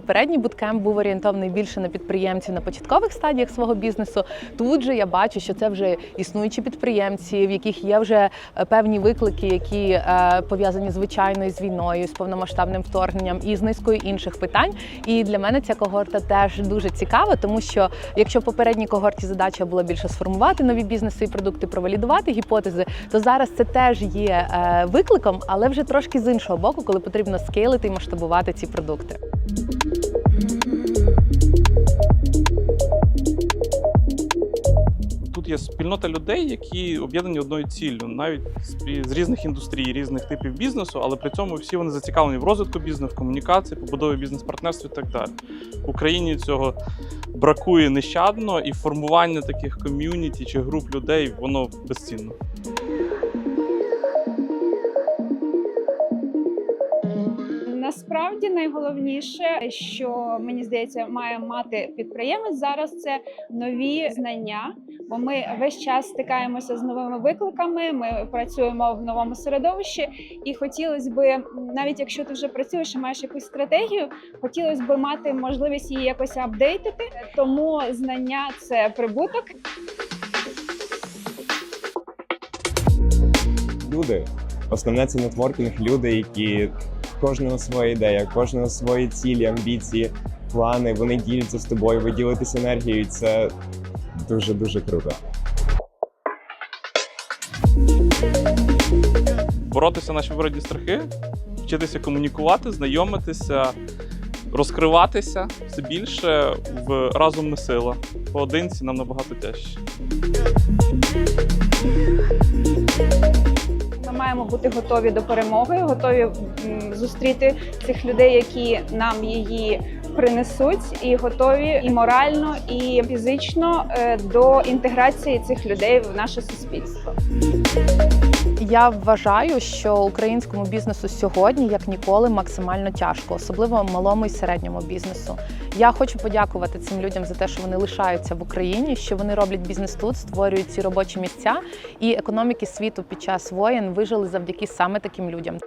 попередній буткемп був орієнтований більше на підприємців на початкових стадіях свого бізнесу. Тут же я бачу, що це вже існуючі підприємці, в яких є вже е, певні виклики, які е, пов'язані звичайно з війною, з повномасштабним вторгненням і з низкою інших питань. І для мене ця когорта теж дуже цікава, тому що якщо в попередній когорті задача була більше сформувати нові бізнеси і продукти, провалідувати гіпотези, то зараз це теж є е, викликом, але вже трошки з іншого боку, коли потрібно скейлити і масштабувати ці продукти. Тут є спільнота людей, які об'єднані одною ціллю, навіть з- різних індустрій, різних типів бізнесу, але при цьому всі вони зацікавлені в розвитку бізнесу, в комунікації, побудові бізнес-партнерств і так далі. В Україні цього бракує нещадно, і формування таких ком'юніті чи груп людей воно безцінно. Насправді найголовніше, що мені здається, має мати підприємець зараз, це нові знання. Бо ми весь час стикаємося з новими викликами. Ми працюємо в новому середовищі, і хотілося би, навіть якщо ти вже працюєш і маєш якусь стратегію, хотілося б мати можливість її якось апдейтити. Тому знання це прибуток. люди. Основне це нетворкінг, люди, які кожного своя ідея, кожного свої цілі, амбіції, плани. Вони діляться з тобою, ви ділитесь енергією. Це дуже дуже круто. Боротися наші вироді страхи, вчитися комунікувати, знайомитися, розкриватися все більше в разом не сила. Поодинці нам набагато тяжче. Маємо бути готові до перемоги, готові зустріти цих людей, які нам її принесуть, і готові і морально, і фізично е, до інтеграції цих людей в наше суспільство. Я вважаю, що українському бізнесу сьогодні, як ніколи, максимально тяжко, особливо малому і середньому бізнесу. Я хочу подякувати цим людям за те, що вони лишаються в Україні, що вони роблять бізнес тут, створюють ці робочі місця, і економіки світу під час воєн вижили завдяки саме таким людям.